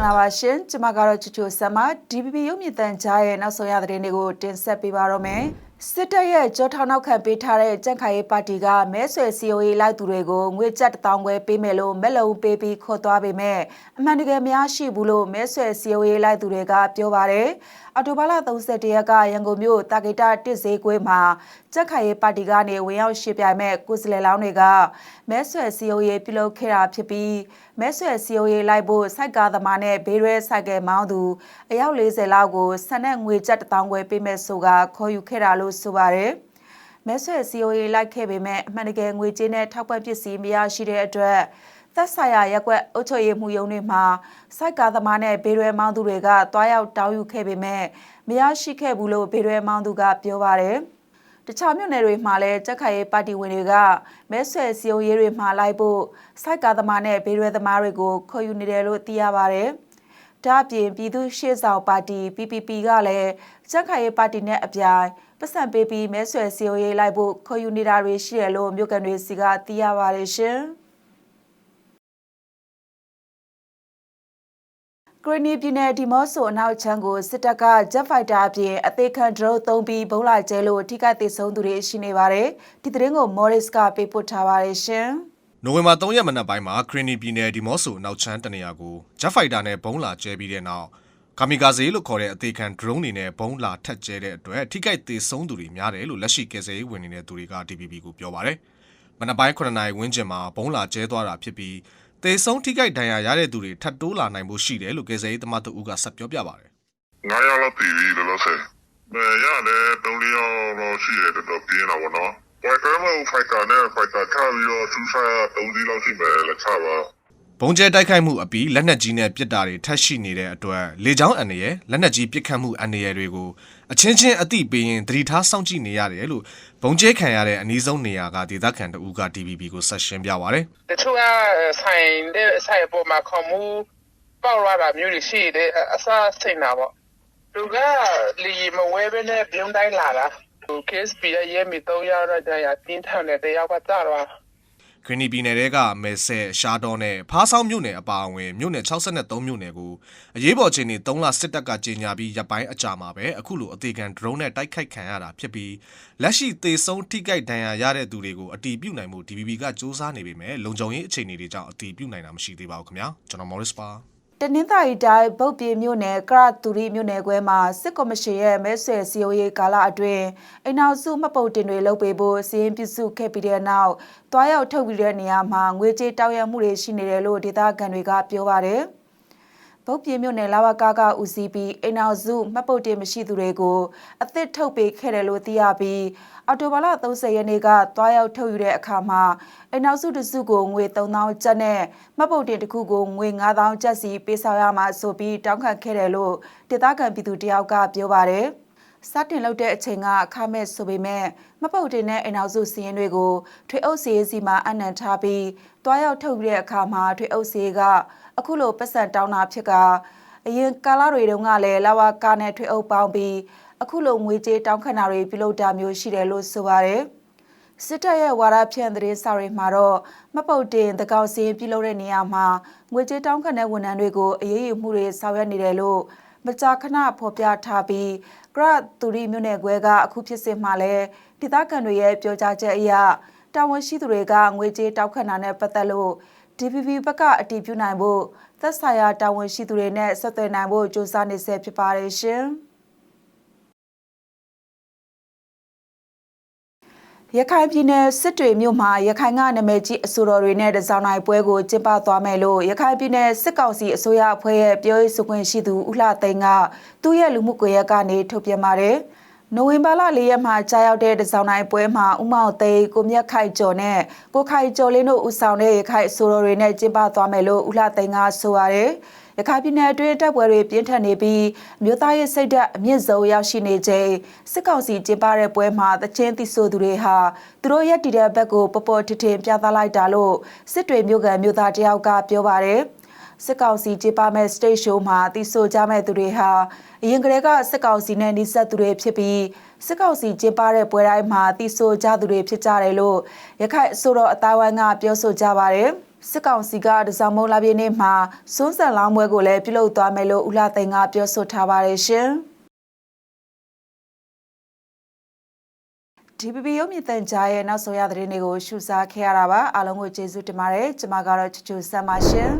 မင်္ဂလာပါရှင်ကျမကတော့ချူချူဆမ်မ DPP ရုပ်မြင့်တန်ကြားရဲ့နောက်ဆုံးရသတင်းတွေကိုတင်ဆက်ပေးပါတော့မယ်စစ်တပ်ရဲ့ကြောထောင်နောက်ခံပေးထားတဲ့ကြန့်ခိုင်ရေးပါတီကမဲဆွယ် COA လိုက်သူတွေကိုငွေကျပ်1000ခွဲပေးမယ်လို့မဲ့လုံပေးပြီးခေါ်သွားပေမဲ့အမှန်တကယ်မရရှိဘူးလို့မဲဆွယ် COA လိုက်သူတွေကပြောပါတယ်အော်တိုဘာလ31ရက်ကရန်ကုန်မြို့တာဂီတာတစ်ဈေးကွင်းမှာကြက်ခိုင်ရေးပါတီကနေဝင်ရောက်ရှေ့ပြိုင်မဲ့ကိုယ်စလဲလောင်းတွေကမဲဆွယ် COA ပြုလုပ်ခဲ့တာဖြစ်ပြီး မဲဆွယ် COA လိုက်ဖို့စိုက်ကားသမားနဲ့ဘေးရဲစိုက်ကယ်မောင်းသူအယောက်40လောက်ကိုဆန်တဲ့ငွေကျပ်1000ခွဲပေးမဲ့ဆိုကခေါ်ယူခဲ့တာလို့ဆိုပါတယ်မဲဆွယ် COA လိုက်ခဲ့ပေမဲ့အမှန်တကယ်ငွေကြေးနဲ့ထောက်ပံ့ပစ္စည်းမရရှိတဲ့အတွက်သက်ဆိုင်ရာရက်ကွက်အုပ်ချုပ်ရေးမှုရုံးတွေမှာစိုက်ကားသမားနဲ့ဘေးရွယ်မောင်းသူတွေကတွားရောက်တောင်းယူခဲ့ပေမဲ့မရရှိခဲ့ဘူးလို့ဘေးရွယ်မောင်းသူကပြောပါတယ်။ တခြားမြို့နယ်တွေမှာလည်းကြက်ခိုင်ရေးပါတီဝင်တွေကမဲဆွယ်စီယုံရေးတွေမှာလိုက်ဖို့စိုက်ကားသမားနဲ့ဘေးရွယ်သမားတွေကိုခေါ်ယူနေတယ်လို့သိရပါတယ်။ဒါ့အပြင်ပြည်သူ့ရှေ့ဆောင်ပါတီ PPP ကလည်းကြက်ခိုင်ရေးပါတီနဲ့အပြိုင်ပတ်စံပေးပြီးမဲဆွယ်စီယုံရေးလိုက်ဖို့ခေါ်ယူနေတာတွေရှိတယ်လို့မြို့ကန်တွေစီကသိရပါတယ်ရှင်။ နီပြည်နယ်ဒီမော့ဆိုအနောက်ချမ်းကိုစစ်တပ်ကဂျက်ဖိုက်တာအပြင်အသေးခံဒရုန်းသုံးပြီးဘုံလာကျဲလို့ထိခိုက်သေးဆုံးသူတွေရှိနေပါတယ်။ဒီသတင်းကိုမော်ရစ်ကပေးပို့ထားပါတယ်ရှင်။နိုဝင်ဘာ3ရက်မနက်ပိုင်းမှာဂရနီပြည်နယ်ဒီမော့ဆိုနောက်ချမ်းတနေရာကိုဂျက်ဖိုက်တာနဲ့ဘုံလာကျဲပြီးတဲ့နောက်ကာမီကာဇေလို့ခေါ်တဲ့အသေးခံဒရုန်းတွေနဲ့ဘုံလာထက်ကျဲတဲ့အတွက်ထိခိုက်သေးဆုံးသူတွေများတယ်လို့လက်ရှိကယ်ဆယ်ရေးဝန်နေတဲ့သူတွေက DPP ကိုပြောပါတယ်။မနက်ပိုင်း9နာရီဝန်းကျင်မှာဘုံလာကျဲသွားတာဖြစ်ပြီး သေဆုံးထိခိုက်ဒဏ်ရာရတဲ့သူတွေထပ်တိုးလာနိုင်မှုရှိတယ်လို့ကယ်ဆယ်ရေးသမားတို့ကဆက်ပြောပြပါတယ်။9ရောက်လောက်တည်ပြီလို့လို့ဆို။အဲရတယ်3လရောက်တော့ရှိတယ်တော်တော်ပြင်းလာပါတော့။ဝိုင်ကာမဖိုက်တာနဲ့ဖိုက်တာချပြီးတော့ဆူဆာ3စီးလောက်ရှိမယ်လက်ချပါ ဘုံကျဲတိုက်ခိုက်မှုအပြီးလက်နက်ကြီးနဲ့ပစ်တာတွေထပ်ရှိနေတဲ့အတွက်လေကြောင်းအန္တရာယ်လက်နက်ကြီးပစ်ခတ်မှုအန္တရာယ်တွေကိုအချင်းချင်းအသိပေးရင်သတိထားစောင့်ကြည့်နေရတယ်လို့ဘုံကျဲခံရတဲ့အနည်းဆုံးနေရာကဒေသခံတဦးက DBB ကိုဆက်ရှင်းပြပါဗျ။တချို့ကဆိုင်တဲ့ဆိုင်ပေါ်မှာခေါ်မှုပေါက်လာတာမျိုးတွေရှိတယ်အစားစိတ်နာပေါ့။သူကလီမဝဲဘဲနဲ့ပြုံးတိုင်းလာတာ။ KSP ရဲ့ရဲမီ3ရောက်တော့ကြာရပြင်းထန်တဲ့တယောက်ကကြတော့ ဂရနီပြည်နယ်တဲကမဲဆဲရှားတော်နဲ့ဖားဆောင်မြို့နယ်အပါအဝင်မြို့နယ်63မြို့နယ်ကိုအရေးပေါ်ခြေနေ3လစစ်တပ်ကကြေညာပြီးရပ်ပိုင်းအကြာမှာပဲအခုလိုအသေးခံ drone နဲ့တိုက်ခိုက်ခံရတာဖြစ်ပြီးလက်ရှိသေဆုံးထိခိုက်ဒဏ်ရာရတဲ့သူတွေကိုအတီးပြုတ်နိုင်မှု DBB ကစ조사နေပေမဲ့လုံခြုံရေးအခြေအနေတွေကြောင့်အတီးပြုတ်နိုင်တာမရှိသေးပါဘူးခင်ဗျာကျွန်တော် Morris ပါ တနင်္သာရီတိုင်းဗုတ်ပြေမြို့နယ်ကရတူရီမြို့နယ်ခွဲမှာစစ်ကော်မရှင်ရဲ့မဲဆွယ်စီယိုရေးကာလအတွင်းအိမ်အောင်စုမှတ်ပုတ်တင်တွေလုပ်ပေးဖို့စီရင်ပြုစုခဲ့ပြီးတဲ့နောက်တွားရောက်ထုတ်ပြီးတဲ့နေရာမှာငွေကြေးတောင်းရမှုတွေရှိနေတယ်လို့ဒေသခံတွေကပြောပါတယ်။ ဗုတ်ပြင်းမြို့နယ်လာဝကာကဦးစီးပြီးအိမ်နောက်စုမှတ်ပုတ်တင်မရှိသူတွေကိုအသစ်ထုတ်ပေးခဲ့တယ်လို့သိရပြီးအော်တိုဘာလ30ရက်နေ့ကတွားရောက်ထုတ်ယူတဲ့အခါမှာအိမ်နောက်စုတစုကိုငွေ3000ကျပ်နဲ့မှတ်ပုတ်တင်တစ်ခုကိုငွေ9000ကျပ်စီပေးဆောင်ရမှာဆိုပြီးတောင်းခံခဲ့တယ်လို့ဒေသခံပြည်သူတယောက်ကပြောပါတယ် စတင်လုပ်တဲ့အချိန်ကအခမဲ့ဆိုပေမဲ့မပုတ်တင်တဲ့အိမ်နောက်စုစီးရင်တွေကိုထွေအုပ်စီးစီမှာအနံထားပြီးတွားရောက်ထုတ်ယူတဲ့အခါမှာထွေအုပ်စီးကအခုလိုပတ်စံတောင်းတာဖြစ်ကအရင်ကာလတွေတုန်းကလည်းလာဝကာနဲ့ထွေအုပ်ပေါင်းပြီးအခုလိုငွေကြေးတောင်းခံတာတွေပြုလုပ်တာမျိုးရှိတယ်လို့ဆိုပါတယ်စစ်တပ်ရဲ့ဝါဒဖြန့်သတင်းစာတွေမှာတော့မပုတ်တင်တကောက်စင်းပြုလုပ်တဲ့နေရာမှာငွေကြေးတောင်းခံတဲ့ဝန်ထမ်းတွေကိုအရေးယူမှုတွေဆောင်ရွက်နေတယ်လို့ မကြာခဏဖော်ပြထားပြီးဂရတူရီမြို့နယ်ခွဲကအခုဖြစ်စဉ်မှာလည်းဒေသခံတွေရဲ့ပြောကြားချက်အရတာဝန်ရှိသူတွေကငွေကြေးတောက်ခံတာနဲ့ပတ်သက်လို့ DPP ဘက်ကအတည်ပြုနိုင်ဖို့သက်ဆိုင်ရာတာဝန်ရှိသူတွေနဲ့ဆက်သွယ်နိုင်ဖို့ကြိုးစားနေဆဲဖြစ်ပါတယ်ရှင်။ ရခိုင်ပြည်နယ်စစ်တွေမြို့မှာရခိုင်ကနာမည်ကြီးအဆိုတော်တွေနဲ့တစောင်းနိုင်ပွဲကိုကျင်းပသွားမယ်လို့ရခိုင်ပြည်နယ်စစ်ကောင်စီအစိုးရအဖွဲ့ရဲ့ပြောရေးဆိုခွင့်ရှိသူဦးလှသိန်းကသူ့ရဲ့လူမှုကွန်ရက်ကနေထုတ်ပြန်ပါတယ်။နိုဝင်ဘာလ၄ရက်မှာကြာရောက်တဲ့တစောင်းနိုင်ပွဲမှာဦးမောင်သိန်းကိုမြတ်ခိုင်ကျော်နဲ့ကိုခိုင်ကျော်လင်းတို့ဦးဆောင်တဲ့ရခိုင်အဆိုတော်တွေနဲ့ကျင်းပသွားမယ်လို့ဦးလှသိန်းကဆိုရတယ်။ ရခိုင်ပြည်နယ်အတွင်းတပ်ပွဲတွေပြင်းထန်နေပြီးမြို့သားရေးစိတ်ဓာတ်အမြင့်ဆုံးရောက်ရှိနေချိန်စစ်ကောင်စီကျင်းပတဲ့ပွဲမှာတချင်းသီဆိုသူတွေဟာသူတို့ရက်တီတဲ့ဘက်ကိုပပေါ်ထထင်ပြသလိုက်တာလို့စစ်တွေမြို့ကန်မြို့သားတယောက်ကပြောပါတယ်။စစ်ကောင်စီကြပမဲ့ stage show မှာတီးဆိုကြမဲ့သူတွေဟာအရင်ကတည်းကစစ်ကောင်စီနဲ့နှိစက်သူတွေဖြစ်ပြီးစစ်ကောင်စီကြပတဲ့ပွဲတိုင်းမှာတီးဆိုကြသူတွေဖြစ်ကြတယ်လို့ရခိုင်အစိုးရအသားဝိုင်းကပြောဆိုကြပါတယ်။ စစ်ကောင်စီကဒဇောင်မုံလာပြည့်နေ့မှာစွန်းဆက်လောင်းပွဲကိုလည်းပြုလုပ်သွားမယ်လို့ဦးလာသိန်းကပြောဆိုထားပါတယ်ရှင်။ DPP ရုပ်မြင့်တန်ကြားရဲ့နောက်ဆုံးရသတင်းတွေကိုရှုစားခဲ့ရတာပါအားလုံးကိုကျေးဇူးတင်ပါတယ်ကျွန်မကတော့ချူချူဆမ်းပါရှင်